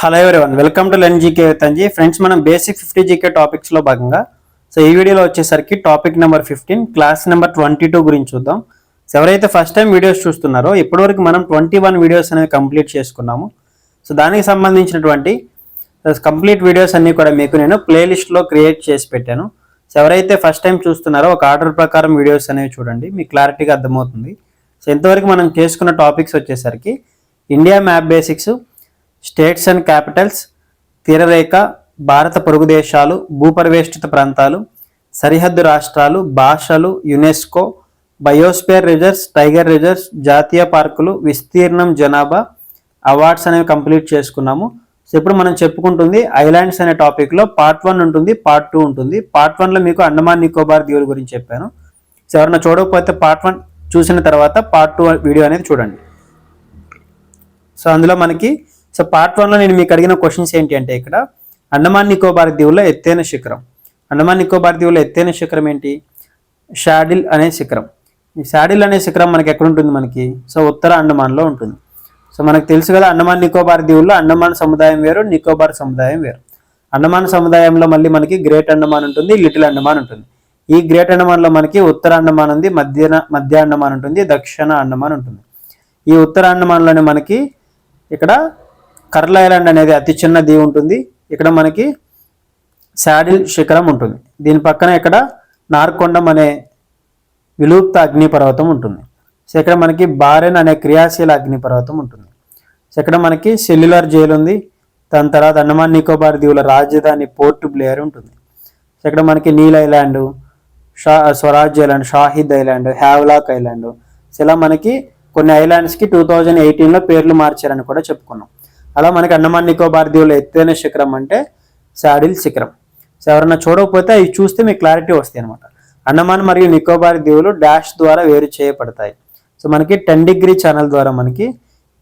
Hello everyone welcome to len GK friends మనం basic fifty GK టాపిక్స్లో భాగంగా so ఈ వీడియోలో వచ్చేసరికి topic number fifteen class number twenty two గురించి చూద్దాం. సో ఎవరైతే ఫస్ట్ టైం వీడియోస్ చూస్తున్నారో ఇప్పటివరకు మనం ట్వంటీ వన్ వీడియోస్ అనేవి కంప్లీట్ చేసుకున్నాము. సో దానికి సంబంధించినటువంటి కంప్లీట్ వీడియోస్ అన్నీ కూడా మీకు నేను ప్లేలిస్ట్లో క్రియేట్ చేసి పెట్టాను. సో ఎవరైతే ఫస్ట్ టైం చూస్తున్నారో ఒక ఆర్డర్ ప్రకారం వీడియోస్ అనేవి చూడండి మీకు క్లారిటీగా అర్థమవుతుంది. సో ఇంతవరకు మనం చేసుకున్న టాపిక్స్ వచ్చేసరికి India map basics states and capitals తీరరేఖ భారత పొరుగు దేశాలు భూపరివేష్టిత ప్రాంతాలు సరిహద్దు రాష్ట్రాలు భాషలు UNESCO biosphere reserves tiger reserves జాతీయ పార్కులు విస్తీర్ణం జనాభా అవార్డ్స్ అనేవి కంప్లీట్ చేసుకున్నాము. సో ఇప్పుడు మనం చెప్పుకుంటుంది ఐలాండ్స్ అనే టాపిక్లో పార్ట్ వన్ ఉంటుంది పార్ట్ టూ ఉంటుంది. పార్ట్ వన్లో మీకు అండమాన్ నికోబార్ దీవుల గురించి చెప్పాను. సో ఎవరైనా చూడకపోతే పార్ట్ వన్ చూసిన తర్వాత పార్ట్ టూ వీడియో అనేది చూడండి. సో అందులో మనకి సో పార్ట్ వన్లో నేను మీకు అడిగిన క్వశ్చన్స్ ఏంటి అంటే ఇక్కడ అండమాన్ నికోబార్ దీవుల్లో ఎత్తైన శిఖరం. అండమాన్ నికోబార్ దీవుల్లో ఎత్తైన శిఖరం ఏంటి? షాడిల్ అనే శిఖరం. ఈ షాడిల్ అనే శిఖరం మనకి ఎక్కడ ఉంటుంది మనకి? సో ఉత్తర అండమాన్లో ఉంటుంది. సో మనకు తెలుసు కదా అండమాన్ నికోబార్ దీవుల్లో అండమాన్ సముదాయం వేరు నికోబార్ సముదాయం వేరు. అండమాన్ సముదాయంలో మళ్ళీ మనకి గ్రేట్ అండమాన్ ఉంటుంది లిటిల్ అండమాన్ ఉంటుంది. ఈ గ్రేట్ అండమాన్లో మనకి ఉత్తర అండమాన్ ఉంది మధ్యన మధ్య అండమాన్ ఉంటుంది దక్షిణ అండమాన్ ఉంటుంది. ఈ ఉత్తర అండమాన్లోనే మనకి ఇక్కడ కర్ల ఐలాండ్ అనేది అతి చిన్న దీవి ఉంటుంది. ఇక్కడ మనకి శాడిల్ శిఖరం ఉంటుంది. దీని పక్కన ఇక్కడ నార్కొండం అనే విలుప్త అగ్నిపర్వతం ఉంటుంది. సో ఇక్కడ మనకి బారెన్ అనే క్రియాశీల అగ్నిపర్వతం ఉంటుంది. సో ఇక్కడ మనకి సెల్యులర్ జైలు ఉంది. దాని తర్వాత అండమాన్ నికోబార్ దీవుల రాజధాని పోర్ట్ బ్లేయర్ ఉంటుంది. సో ఇక్కడ మనకి Neil island Shah Swaraj island Shaheed island Havelock island. So ఇలా మనకి కొన్ని ఐలాండ్స్కి టూ థౌజండ్ ఎయిటీన్లో పేర్లు మార్చారని కూడా చెప్పుకున్నాం. అలా మనకి అండమాన్ నికోబార్ దీవుల ఎత్తైన శిఖరం అంటే శాడిల్ శిఖరం. సో ఎవరన్నా చూడకపోతే అవి చూస్తే మీకు క్లారిటీ వస్తాయి అనమాట అండమాన్ మరియు నికోబార్ దీవులు డాష్ ద్వారా వేరు చేయబడతాయి. సో మనకి టెన్ డిగ్రీ ఛానల్ ద్వారా మనకి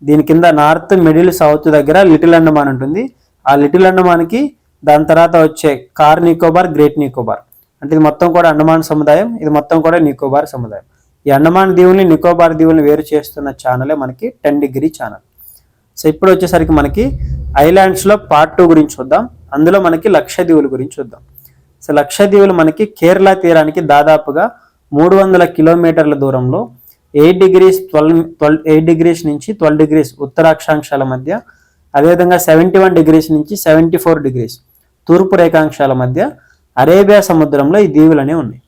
దీని కింద నార్త్ మిడిల్ సౌత్ దగ్గర లిటిల్ అండమాన్ ఉంటుంది. ఆ లిటిల్ అండమాన్కి దాని తర్వాత వచ్చే కార్ నికోబార్ గ్రేట్ నికోబార్. అంటే ఇది మొత్తం కూడా అండమాన్ సముదాయం ఇది మొత్తం కూడా నికోబార్ సముదాయం. ఈ అండమాన్ దీవుల్ని నికోబార్ దీవుల్ని వేరు చేస్తున్న ఛానలే మనకి టెన్ డిగ్రీ ఛానల్. సో ఇప్పుడు వచ్చేసరికి మనకి ఐలాండ్స్లో పార్ట్ టూ గురించి చూద్దాం. అందులో మనకి లక్షద్వీవుల గురించి చూద్దాం. సో లక్షద్వీవులు మనకి కేరళ తీరానికి దాదాపుగా మూడు వందల కిలోమీటర్ల దూరంలో eight degrees twelve twelve eight degrees నుంచి ట్వెల్వ్ డిగ్రీస్ ఉత్తరాక్షాంశాల మధ్య అదేవిధంగా సెవెంటీ వన్ డిగ్రీస్ నుంచి సెవెంటీ ఫోర్ డిగ్రీస్ తూర్పు రేఖాంశాల మధ్య అరేబియా సముద్రంలో ఈ దీవులు అనేవి ఉన్నాయి.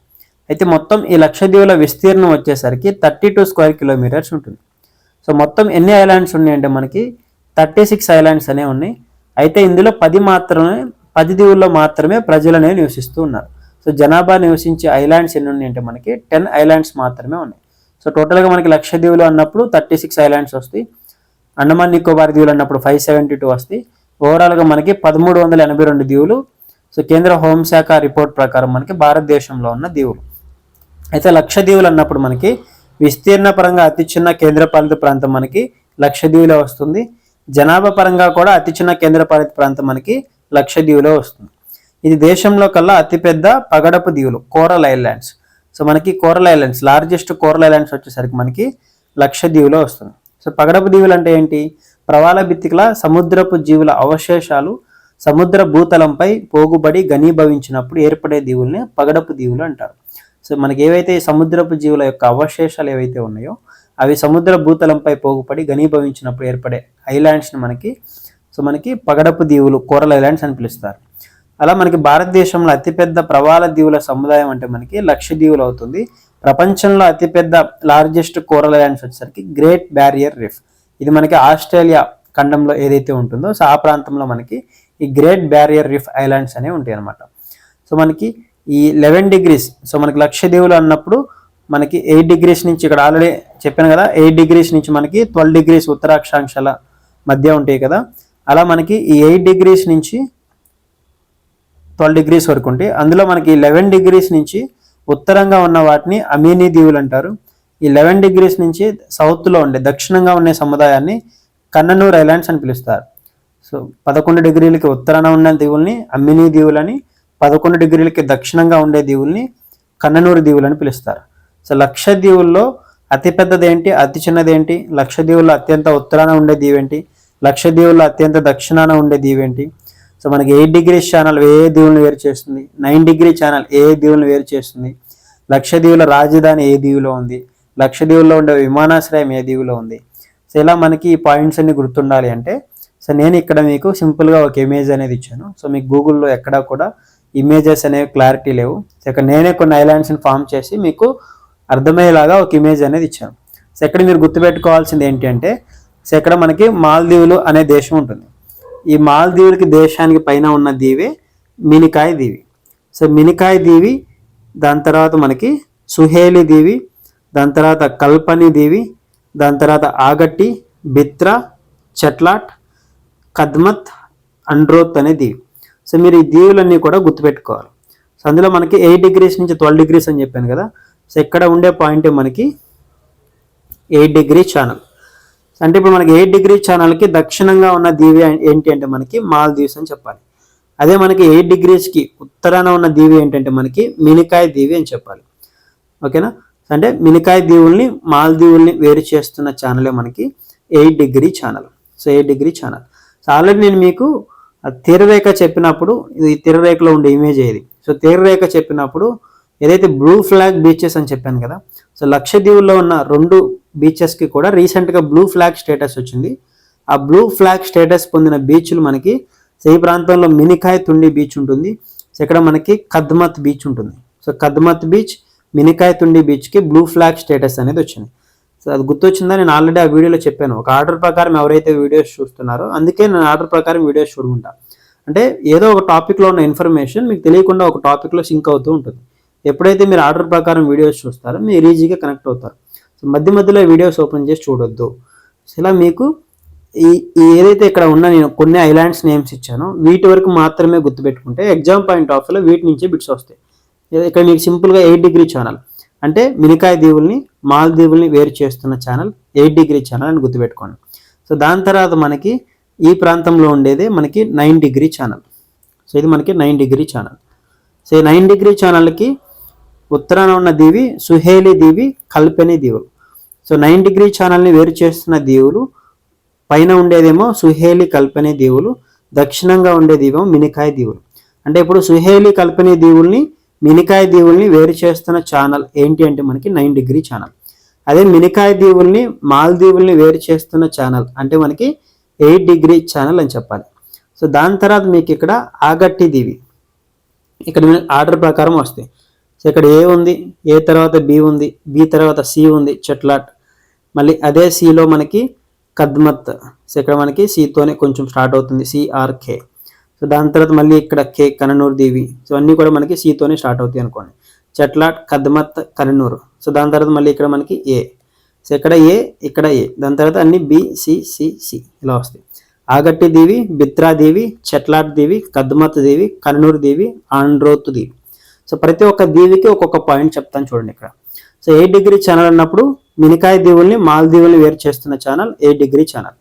అయితే మొత్తం ఈ లక్షద్వీవుల విస్తీర్ణం వచ్చేసరికి థర్టీ టూ స్క్వేర్ కిలోమీటర్స్ ఉంటుంది. సో మొత్తం ఎన్ని ఐలాండ్స్ ఉన్నాయంటే మనకి థర్టీ సిక్స్ ఐలాండ్స్ అనేవి ఉన్నాయి. అయితే ఇందులో పది మాత్రమే పది దీవుల్లో మాత్రమే ప్రజలు అనేవి నివసిస్తూ ఉన్నారు. సో జనాభా నివసించే ఐలాండ్స్ ఎన్ని ఉన్నాయంటే మనకి టెన్ ఐలాండ్స్ మాత్రమే ఉన్నాయి. సో టోటల్గా మనకి లక్ష దీవులు అన్నప్పుడు థర్టీ సిక్స్ ఐలాండ్స్ వస్తాయి. అండమాన్ నికోబార్ దీవులు అన్నప్పుడు ఫైవ్ సెవెంటీ టూ వస్తాయి. ఓవరాల్గా మనకి పదమూడు వందల ఎనభై రెండు దీవులు. సో కేంద్ర హోంశాఖ రిపోర్ట్ ప్రకారం మనకి భారతదేశంలో ఉన్న దీవులు. అయితే లక్ష దీవులు అన్నప్పుడు మనకి విస్తీర్ణ పరంగా అతి చిన్న కేంద్రపాలిత ప్రాంతం మనకి లక్షద్వీవులో వస్తుంది. జనాభా పరంగా కూడా అతి చిన్న కేంద్రపాలిత ప్రాంతం మనకి లక్షద్వీవులో వస్తుంది. ఇది దేశంలో కల్లా అతిపెద్ద పగడపు దీవులు కోరల్ ఐలాండ్స్. సో మనకి coral islands largest coral islands వచ్చేసరికి మనకి లక్షద్వీవులో వస్తుంది. సో పగడపు దీవులు అంటే ఏంటి? ప్రవాల భిత్తికల సముద్రపు జీవుల అవశేషాలు సముద్ర భూతలంపై పోగుబడి ఘనీభవించినప్పుడు ఏర్పడే దీవుల్ని పగడపు దీవులు అంటారు. సో మనకి ఏవైతే ఈ సముద్రపు జీవుల యొక్క అవశేషాలు ఏవైతే ఉన్నాయో అవి సముద్ర భూతలంపై పోగుపడి ఘనీభవించినప్పుడు ఏర్పడే ఐలాండ్స్ని మనకి సో మనకి పగడపు దీవులు కోరల్ ఐలాండ్స్ అని పిలుస్తారు. అలా మనకి భారతదేశంలో అతిపెద్ద ప్రవాల దీవుల సముదాయం అంటే మనకి లక్షద్వీవులు అవుతుంది. ప్రపంచంలో అతిపెద్ద లార్జెస్ట్ కోరల్ ఐలాండ్స్ వచ్చేసరికి గ్రేట్ బ్యారియర్ రిఫ్. ఇది మనకి ఆస్ట్రేలియా ఖండంలో ఏదైతే ఉంటుందో సో ఆ ప్రాంతంలో మనకి ఈ గ్రేట్ బ్యారియర్ రిఫ్ ఐలాండ్స్ అనేవి ఉంటాయి అనమాట సో మనకి ఈ లెవెన్ డిగ్రీస్ సో మనకి లక్షద్వీవులు అన్నప్పుడు మనకి ఎయిట్ డిగ్రీస్ నుంచి ఇక్కడ ఆల్రెడీ చెప్పాను కదా ఎయిట్ డిగ్రీస్ నుంచి మనకి ట్వెల్వ్ డిగ్రీస్ ఉత్తరాక్షాంశాల మధ్య ఉంటాయి కదా. అలా మనకి ఈ ఎయిట్ డిగ్రీస్ నుంచి ట్వెల్వ్ డిగ్రీస్ వరకు ఉంటాయి. అందులో మనకి లెవెన్ డిగ్రీస్ నుంచి ఉత్తరంగా ఉన్న వాటిని అమీనీ దీవులు అంటారు. ఈ లెవెన్ డిగ్రీస్ నుంచి సౌత్లో ఉండే దక్షిణంగా ఉండే సముదాయాన్ని కన్ననూర్ ఐలాండ్స్ అని పిలుస్తారు. సో పదకొండు డిగ్రీలకి ఉత్తరాన ఉన్న దీవుల్ని అమ్మినీ దీవులని పదకొండు డిగ్రీలకి దక్షిణంగా ఉండే దీవుల్ని కన్ననూరు దీవులని పిలుస్తారు. సో లక్షద్వీవుల్లో దీవుల్లో అతిపెద్దదేంటి అతి చిన్నదేంటి? లక్ష లక్షద్వీవుల్లో అత్యంత ఉత్తరాన ఉండే దీవి ఏంటి లక్షద్వీపులో అత్యంత దక్షిణాన ఉండే దీవేంటి? ఏంటి సో మనకి ఎయిట్ డిగ్రీస్ ఛానల్ ఏ ఏ దీవులను వేరు చేస్తుంది? నైన్ డిగ్రీ ఛానల్ ఏ ఏ దీవులను వేరు చేస్తుంది? లక్షద్వీపుల రాజధాని ఏ దీవిలో ఉంది? లక్షద్వీపులో ఉండే విమానాశ్రయం ఏ దీవిలో ఉంది? సో ఇలా మనకి ఈ పాయింట్స్ అన్ని గుర్తుండాలి అంటే సో నేను ఇక్కడ మీకు సింపుల్గా ఒక ఇమేజ్ అనేది ఇచ్చాను. సో మీకు గూగుల్లో ఎక్కడా కూడా ఇమేజెస్ అనేవి క్లారిటీ లేవు. సో ఇక్కడ నేనే కొన్ని ఐలాండ్స్ని ఫామ్ చేసి మీకు అర్థమయ్యేలాగా ఒక ఇమేజ్ అనేది ఇచ్చాను. సో ఇక్కడ మీరు గుర్తుపెట్టుకోవాల్సింది ఏంటి అంటే సో ఇక్కడ మనకి మాల్దీవులు అనే దేశం ఉంటుంది. ఈ మాల్దీవులకి దేశానికి పైన ఉన్న దీవి మినికాయ్ దీవి. సో మినికాయ్ దీవి దాని తర్వాత మనకి సుహేలి దీవి దాని తర్వాత కల్పని దీవి దాని తర్వాత ఆగట్టి బిత్రా చెట్లాట్ కద్మత్ అండ్రోత్ అనే దీవి. సో మీరు ఈ దీవులన్నీ కూడా గుర్తుపెట్టుకోవాలి. సో అందులో మనకి ఎయిట్ డిగ్రీస్ నుంచి ట్వెల్వ్ డిగ్రీస్ అని చెప్పాను కదా సో ఇక్కడ ఉండే పాయింట్ మనకి ఎయిట్ డిగ్రీ ఛానల్. అంటే ఇప్పుడు మనకి ఎయిట్ డిగ్రీ ఛానల్కి దక్షిణంగా ఉన్న దీవి ఏంటి అంటే మనకి మాల్దీవ్స్ అని చెప్పాలి. అదే మనకి ఎయిట్ డిగ్రీస్కి ఉత్తరాన ఉన్న దీవి ఏంటంటే మనకి మినికాయ దీవి అని చెప్పాలి. ఓకేనా? అంటే మినికాయ దీవుల్ని మాల్దీవుల్ని వేరు చేస్తున్న ఛానలే మనకి eight degree channel. So eight degree channel. So already నేను మీకు తీరరేఖ చెప్పినప్పుడు ఇది తీరరేఖలో ఉండే ఇమేజ్ ఏది? సో తీరరేఖ చెప్పినప్పుడు ఏదైతే బ్లూ ఫ్లాగ్ బీచెస్ అని చెప్పాను కదా సో లక్షద్వీప్లో ఉన్న రెండు బీచెస్కి కూడా రీసెంట్గా బ్లూ ఫ్లాగ్ స్టేటస్ వచ్చింది. ఆ బ్లూ ఫ్లాగ్ స్టేటస్ పొందిన బీచ్లు మనకి సో ఈ ప్రాంతంలో మినికాయ్ తుండి బీచ్ ఉంటుంది. సో ఇక్కడ మనకి కద్మత్ బీచ్ ఉంటుంది. సో కద్మత్ బీచ్ మినికాయ్ తుండి బీచ్కి బ్లూ ఫ్లాగ్ స్టేటస్ అనేది వచ్చింది. సో అది గుర్తొచ్చిందా నేను ఆల్రెడీ ఆ వీడియోలో చెప్పాను. ఒక ఆర్డర్ ప్రకారం ఎవరైతే వీడియోస్ చూస్తున్నారో అందుకే నేను ఆర్డర్ ప్రకారం వీడియోస్ చూడుకుంటా అంటే ఏదో ఒక టాపిక్లో ఉన్న ఇన్ఫర్మేషన్ మీకు తెలియకుండా ఒక టాపిక్లో సింక్ అవుతూ ఉంటుంది. ఎప్పుడైతే మీరు ఆర్డర్ ప్రకారం వీడియోస్ చూస్తారో మీరు ఈజీగా కనెక్ట్ అవుతారు. సో మధ్య మధ్యలో వీడియోస్ ఓపెన్ చేసి చూడొద్దు. సో ఇలా మీకు ఈ ఏదైతే ఇక్కడ ఉన్న నేను కొన్ని ఐలాండ్స్ నేమ్స్ ఇచ్చానో వీటి వరకు మాత్రమే గుర్తుపెట్టుకుంటే ఎగ్జామ్ పాయింట్ ఆఫ్లో వీటి నుంచి బిట్స్ వస్తాయి. ఇక్కడ మీకు సింపుల్గా ఎయిట్ డిగ్రీ ఛానల్ అంటే మినికాయ దీవుల్ని మాల్దీవుల్ని వేరు చేస్తున్న ఛానల్ ఎయిట్ డిగ్రీ ఛానల్ అని గుర్తుపెట్టుకోండి. సో దాని తర్వాత మనకి ఈ ప్రాంతంలో ఉండేదే మనకి నైన్ డిగ్రీ ఛానల్ సో ఇది మనకి నైన్ డిగ్రీ ఛానల్ సో ఈ నైన్ డిగ్రీ ఛానల్కి ఉత్తరాన ఉన్న దీవి సుహేలి దీవి కల్పెని దీవులు. సో నైన్ డిగ్రీ ఛానల్ని వేరు చేస్తున్న దీవులు పైన ఉండేదేమో సుహేలి కల్పెని దీవులు దక్షిణంగా ఉండే దీవేమో మినికాయ దీవులు. అంటే ఇప్పుడు సుహేలి కల్పెని దీవుల్ని మినికాయ దీవుల్ని వేరు చేస్తున్న ఛానల్ ఏంటి అంటే మనకి నైన్ డిగ్రీ ఛానల్. అదే మినికాయ దీవుల్ని మాల్దీవుల్ని వేరు చేస్తున్న ఛానల్ అంటే మనకి ఎయిట్ డిగ్రీ ఛానల్ అని చెప్పాలి. సో దాని తర్వాత మీకు ఇక్కడ ఆగట్టి దీవి. ఇక్కడ ఆర్డర్ ప్రకారం వస్తాయి. సో ఇక్కడ ఏ ఉంది? ఏ తర్వాత బి ఉంది? బి తర్వాత సి ఉంది? చెట్లాట్. మళ్ళీ అదే సిలో మనకి కద్మత్. సో ఇక్కడ మనకి సితోనే కొంచెం స్టార్ట్ అవుతుంది. సిఆర్కే సో దాని తర్వాత మళ్ళీ ఇక్కడ కే కననూరు దేవి. సో అన్నీ కూడా మనకి సితోనే స్టార్ట్ అవుతాయి అనుకోండి. చెట్లాట్ కద్మత్ కననూరు సో దాని తర్వాత మళ్ళీ ఇక్కడ మనకి ఏ. సో ఇక్కడ ఏ ఇక్కడ ఏ. దాని తర్వాత అన్ని బిసిసిసి సి ఇలా వస్తాయి. ఆగట్టి దేవి బిత్రా దేవి చెట్లాట్ దేవి కద్మత్ దేవి కన్నూరు దేవి ఆండ్రోత్ దేవి. సో ప్రతి ఒక్క దీవికి ఒక్కొక్క పాయింట్ చెప్తాను చూడండి ఇక్కడ. సో ఎయిట్ డిగ్రీ ఛానల్ అన్నప్పుడు మినికాయ దీవుల్ని మాల్దీవుల్ని వేరు చేస్తున్న ఛానల్ ఎయిట్ డిగ్రీ ఛానల్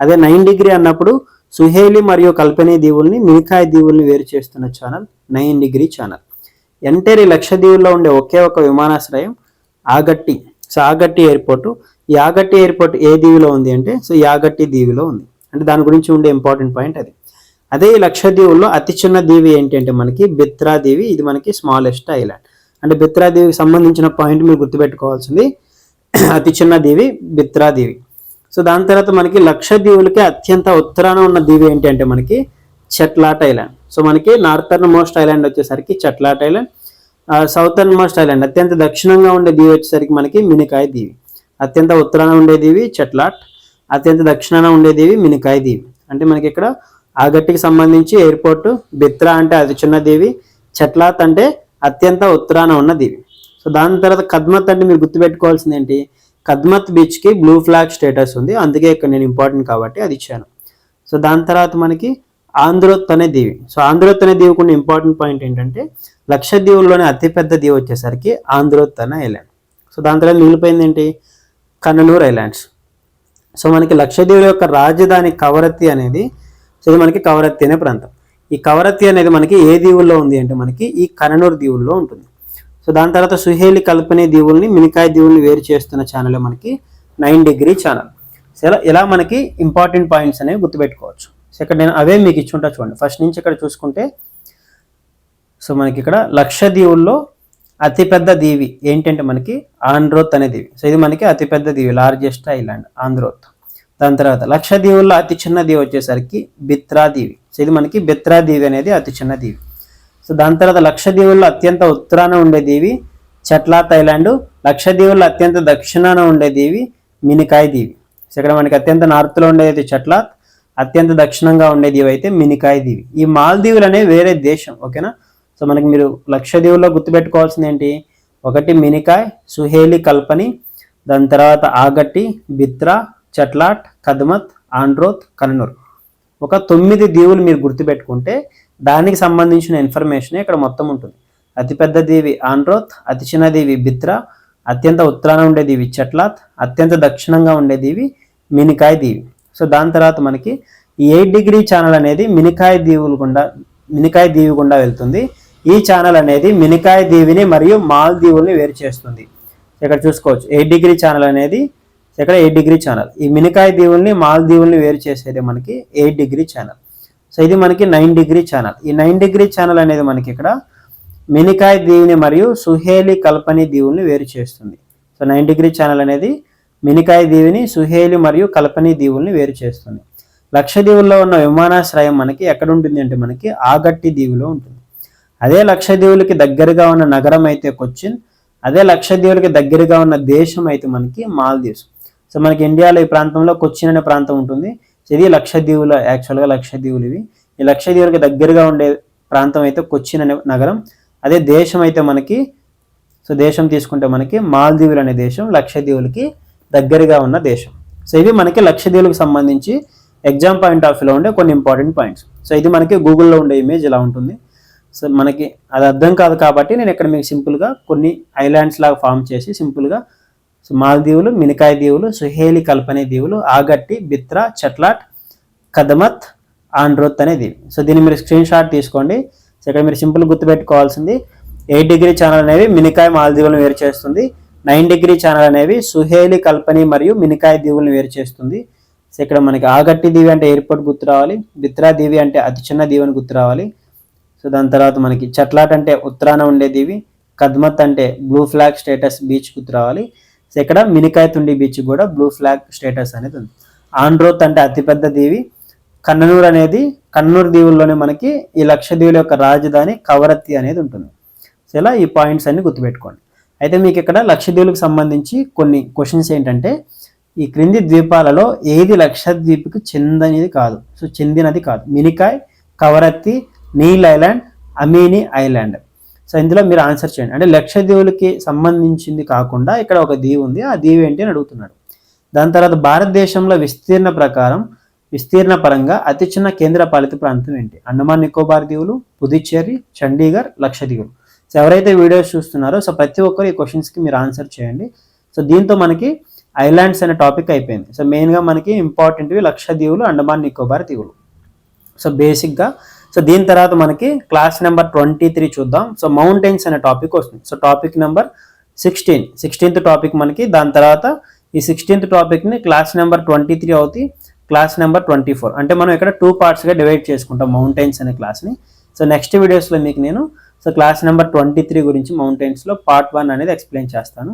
అదే నైన్ డిగ్రీ అన్నప్పుడు సుహేలి మరియు కల్పనీ దీవుల్ని మినికాయ దీవుల్ని వేరు చేస్తున్న channel nine degree channel. Entire ఈ ఉండే ఒకే ఒక విమానాశ్రయం ఆగట్టి. So ఆగట్టి airport. ఈ ఆగట్టి ఎయిర్పోర్ట్ ఏ దీవిలో ఉంది అంటే సో యాగట్టి ఆగట్టి దీవిలో ఉంది. అంటే దాని గురించి ఉండే ఇంపార్టెంట్ పాయింట్ అది. అదే ఈ లక్షద్వీవుల్లో అతి చిన్న దీవి ఏంటి అంటే మనకి బిత్రా దీవి ఇది మనకి స్మాలెస్ట్ ఐలాండ్. అంటే బిత్రా దీవికి సంబంధించిన పాయింట్ మీరు గుర్తుపెట్టుకోవాల్సింది. అతి చిన్న దీవి బిత్రా దీవి. సో దాని తర్వాత మనకి లక్షద్వీపులకి అత్యంత ఉత్తరాన ఉన్న దీవి ఏంటి అంటే మనకి చట్లాట్ ఐలాండ్. సో మనకి నార్థర్న్ మోస్ట్ ఐలాండ్ వచ్చేసరికి Chetlat island. Southern most island అత్యంత దక్షిణంగా ఉండే దీవి వచ్చేసరికి మనకి మినికాయ దీవి అత్యంత ఉత్తరాన ఉండే దీవి చెట్లాట్ అత్యంత దక్షిణాన ఉండే దీవి మినికాయ దీవి అంటే మనకి ఇక్కడ ఆగట్టికి సంబంధించి ఎయిర్పోర్ట్ బిత్రా అంటే అతి చిన్న దీవి చట్లాత్ అంటే అత్యంత ఉత్తరాన ఉన్న దీవి సో దాని తర్వాత కద్మత్ అంటే మీరు గుర్తుపెట్టుకోవాల్సింది ఏంటి? కద్మత్ బీచ్కి బ్లూ ఫ్లాగ్ స్టేటస్ ఉంది. అందుకే ఇక్కడ నేను ఇంపార్టెంట్ కాబట్టి అది ఇచ్చాను. సో దాని తర్వాత మనకి ఆంధ్రోత్ అనే దీవి. సో ఆంధ్రోత్తనే దీవికి ఉన్న ఇంపార్టెంట్ పాయింట్ ఏంటంటే లక్షద్వీవుల్లోనే అతిపెద్ద దీవి వచ్చేసరికి ఆంధ్రోత్తన ఐలాండ్. సో దాని తర్వాత మిగిలిపోయింది ఏంటి? కన్ననూర్ ఐలాండ్స్. సో మనకి లక్షద్వీవుల యొక్క రాజధాని కవరత్తి అనేది సో ఇది మనకి కవరత్తి అనే ప్రాంతం. ఈ కవరత్తి అనేది మనకి ఏ దీవుల్లో ఉంది అంటే మనకి ఈ కననూరు దీవుల్లో ఉంటుంది. సో దాని తర్వాత సుహేలి కల్పనే దీవుల్ని మినికాయ దీవుల్ని వేరు చేస్తున్న ఛానల్ మనకి నైన్ డిగ్రీ ఛానల్ సో ఇలా ఇలా మనకి ఇంపార్టెంట్ పాయింట్స్ అనేవి గుర్తుపెట్టుకోవచ్చు. సో ఇక్కడ నేను అవే మీకు ఇచ్చుంటా చూడండి. ఫస్ట్ నుంచి ఇక్కడ చూసుకుంటే సో మనకి ఇక్కడ లక్ష దీవుల్లో అతిపెద్ద దీవి ఏంటంటే మనకి ఆంధ్రోత్ అనే దీవి. సో ఇది మనకి అతిపెద్ద దీవి లార్జెస్ట్ ఐలాండ్ ఆంధ్రోత్. దాని తర్వాత లక్ష దీవుల్లో అతి చిన్న దీవి వచ్చేసరికి బిత్రా దీవి. సో ఇది మనకి బిత్రా దీవి అనేది అతి చిన్న దీవి. సో దాని తర్వాత లక్షద్వీపుల్లో అత్యంత ఉత్తరాన ఉండే చట్లా థైలాండ్ ఐలాండ్ లక్షద్వీవుల్లో అత్యంత దక్షిణాన ఉండే దేవి మినికాయ్ దీవి. సో ఇక్కడ మనకి అత్యంత నార్త్లో ఉండేది చట్లాత్ అత్యంత దక్షిణంగా ఉండే దీవి అయితే మినికాయ్ దీవి. ఈ మాల్దీవులు అనేవి వేరే దేశం ఓకేనా సో మనకి మీరు లక్షద్వీవుల్లో గుర్తుపెట్టుకోవాల్సింది ఏంటి? ఒకటి మినికాయ్ సుహేలి కల్పని దాని తర్వాత ఆగట్టి బిత్రా చట్లాట్ కదమత్ ఆండ్రోత్ కన్నూర్. ఒక తొమ్మిది దీవులు మీరు గుర్తుపెట్టుకుంటే దానికి సంబంధించిన ఇన్ఫర్మేషన్ ఇక్కడ మొత్తం ఉంటుంది. అతిపెద్ద దీవి ఆండ్రోత్ అతి చిన్న దీవి బిత్రా అత్యంత ఉత్తరాన ఉండే దీవి చట్లాత్ అత్యంత దక్షిణంగా ఉండే దీవి మినికాయ్ దీవి. సో దాని తర్వాత మనకి ఈ ఎయిట్ డిగ్రీ ఛానల్ అనేది మినికాయ్ దీవులు గుండా మినికాయ్ దీవి గుండా వెళ్తుంది. ఈ ఛానల్ అనేది మినికాయ్ దీవిని మరియు మాల్ దీవుల్ని వేరు చేస్తుంది. ఇక్కడ చూసుకోవచ్చు. ఎయిట్ డిగ్రీ ఛానల్ అనేది ఇక్కడ ఎయిట్ డిగ్రీ ఛానల్ ఈ మినికాయ్ దీవుల్ని మాల్ దీవుల్ని వేరు చేసేది మనకి ఎయిట్ డిగ్రీ ఛానల్ సో ఇది మనకి నైన్ డిగ్రీ ఛానల్. ఈ నైన్ డిగ్రీ ఛానల్ అనేది మనకి ఇక్కడ మినికాయ్ దీవుని మరియు సుహేలి కల్పని దీవుల్ని వేరు చేస్తుంది. సో నైన్ డిగ్రీ ఛానల్ అనేది మినికాయ్ దీవిని సుహేలి మరియు కల్పని దీవుల్ని వేరు చేస్తుంది. లక్షదీవుల్లో ఉన్న విమానాశ్రయం మనకి ఎక్కడ ఉంటుంది అంటే మనకి ఆగట్టి దీవిలో ఉంటుంది. అదే లక్షదీవులకి దగ్గరగా ఉన్న నగరం అయితే కొచ్చిన్ అదే లక్షదీవులకి దగ్గరగా ఉన్న దేశం అయితే మనకి మాల్దీవ్స్. సో మనకి ఇండియాలో ఈ ప్రాంతంలో కొచ్చిన్ అనే ప్రాంతం ఉంటుంది. ఇది లక్షద్వీవుల యాక్చువల్గా లక్షద్వీవులు ఇవి ఈ లక్షద్వీవులకి దగ్గరగా ఉండే ప్రాంతం అయితే కొచ్చిన్ అనే నగరం. అదే దేశం అయితే మనకి సో దేశం తీసుకుంటే మనకి మాల్దీవులు అనే దేశం లక్షద్వీవులకి దగ్గరగా ఉన్న దేశం. సో ఇవి మనకి లక్షద్వీవులకు సంబంధించి ఎగ్జామ్ పాయింట్ ఆఫ్ వ్యూలో ఉండే కొన్ని ఇంపార్టెంట్ పాయింట్స్ సో ఇది మనకి గూగుల్లో ఉండే ఇమేజ్ ఇలా ఉంటుంది. సో మనకి అది అర్థం కాదు కాబట్టి నేను ఇక్కడ మీకు సింపుల్గా కొన్ని ఐలాండ్స్ లాగా ఫామ్ చేసి సింపుల్గా మాల్దీవులు మినికాయ్ దీవులు సుహేలి కల్పనే దీవులు ఆగట్టి బిత్రా చట్లాట్ కదమత్ ఆండ్రోత్ అనే దీవి. సో దీన్ని మీరు స్క్రీన్ షాట్ తీసుకోండి. సో ఇక్కడ మీరు సింపుల్ గుర్తుపెట్టుకోవాల్సింది ఎయిట్ డిగ్రీ ఛానల్ అనేవి మినికాయ్ మాల్దీవులను వేరు చేస్తుంది. నైన్ డిగ్రీ ఛానల్ అనేవి సుహేలి కల్పని మరియు మినికాయ్ దీవులను వేరు చేస్తుంది. సో ఇక్కడ మనకి ఆగట్టి దీవి అంటే ఎయిర్పోర్ట్ గుర్తు రావాలి బిత్రా దీవి అంటే అతి చిన్న దీవి అని గుర్తు రావాలి. సో దాని తర్వాత మనకి చట్లాట్ అంటే ఉత్తరాన ఉండే దీవి కద్మత్ అంటే బ్లూ ఫ్లాగ్ స్టేటస్ బీచ్ గుర్తు రావాలి. సో ఇక్కడ మినికాయతుండి బీచ్ కూడా బ్లూ ఫ్లాగ్ స్టేటస్ అనేది ఉంది. ఆండ్రోత్ అంటే అతిపెద్ద దీవి. కన్ననూరు అనేది కన్నూరు దీవుల్లోనే మనకి ఈ లక్షద్వీవుల యొక్క రాజధాని కవరత్తి అనేది ఉంటుంది. సో ఇలా ఈ పాయింట్స్ అన్ని గుర్తుపెట్టుకోండి. అయితే మీకు ఇక్కడ లక్షద్వీపులకు సంబంధించి కొన్ని క్వశ్చన్స్ ఏంటంటే ఈ క్రింది ద్వీపాలలో ఏది లక్షద్వీప్కి చెందనిది కాదు? సో చెందినది కాదు. Minicoy Kavaratti Neil island Amini island. So ఇందులో మీరు ఆన్సర్ చేయండి. అంటే లక్షద్వీపులకి సంబంధించింది కాకుండా ఇక్కడ ఒక దీవి ఉంది. ఆ దీవి ఏంటి అని అడుగుతున్నాడు. దాని తర్వాత భారతదేశంలో విస్తీర్ణ ప్రకారం విస్తీర్ణ పరంగా అతి చిన్న కేంద్ర పాలిత ప్రాంతం ఏంటి? అండమాన్ నికోబార్ దీవులు పుదుచ్చేరి చండీగఢ్ లక్షద్వీపులు సో ఎవరైతే వీడియోస్ చూస్తున్నారో సో ప్రతి ఒక్కరు ఈ క్వశ్చన్స్కి మీరు ఆన్సర్ చేయండి. సో దీంతో మనకి ఐలాండ్స్ అనే టాపిక్ అయిపోయింది. సో మెయిన్గా మనకి ఇంపార్టెంట్వి లక్షద్వీపులు అండమాన్ నికోబార్ దీవులు. సో బేసిక్గా సో దీని తర్వాత మనకి క్లాస్ నెంబర్ ట్వంటీ త్రీ చూద్దాం. సో మౌంటైన్స్ అనే టాపిక్ వస్తుంది. So topic number sixteen sixteenth topic మనకి. దాని తర్వాత ఈ సిక్స్టీన్త్ టాపిక్ని క్లాస్ నెంబర్ ట్వంటీ త్రీ అవుతాయి. క్లాస్ నెంబర్ ట్వంటీ ఫోర్ అంటే మనం ఇక్కడ టూ పార్ట్స్గా డివైడ్ చేసుకుంటాం మౌంటైన్స్ అనే క్లాస్ని సో నెక్స్ట్ వీడియోస్లో మీకు నేను so class number twenty three గురించి మౌంటైన్స్లో పార్ట్ వన్ అనేది ఎక్స్ప్లెయిన్ చేస్తాను.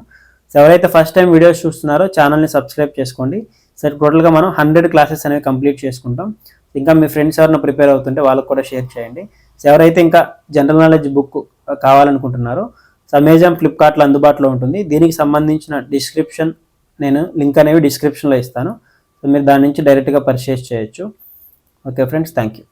సో ఎవరైతే ఫస్ట్ టైం వీడియోస్ చూస్తున్నారో ఛానల్ని సబ్స్క్రైబ్ చేసుకోండి. సో టోటల్గా మనం హండ్రెడ్ క్లాసెస్ అనేవి కంప్లీట్ చేసుకుంటాం. ఇంకా మీ ఫ్రెండ్స్ ఎవరైనా ప్రిపేర్ అవుతుంటే వాళ్ళకు కూడా షేర్ చేయండి. ఎవరైతే ఇంకా జనరల్ నాలెడ్జ్ బుక్ కావాలనుకుంటున్నారో అమెజాన్ ఫ్లిప్కార్ట్లో అందుబాటులో ఉంటుంది. దీనికి సంబంధించిన డిస్క్రిప్షన్ నేను లింక్ అనేవి డిస్క్రిప్షన్లో ఇస్తాను. సో మీరు దాని నుంచి డైరెక్ట్గా పర్చేస్ చేయొచ్చు. Okay friends thank you.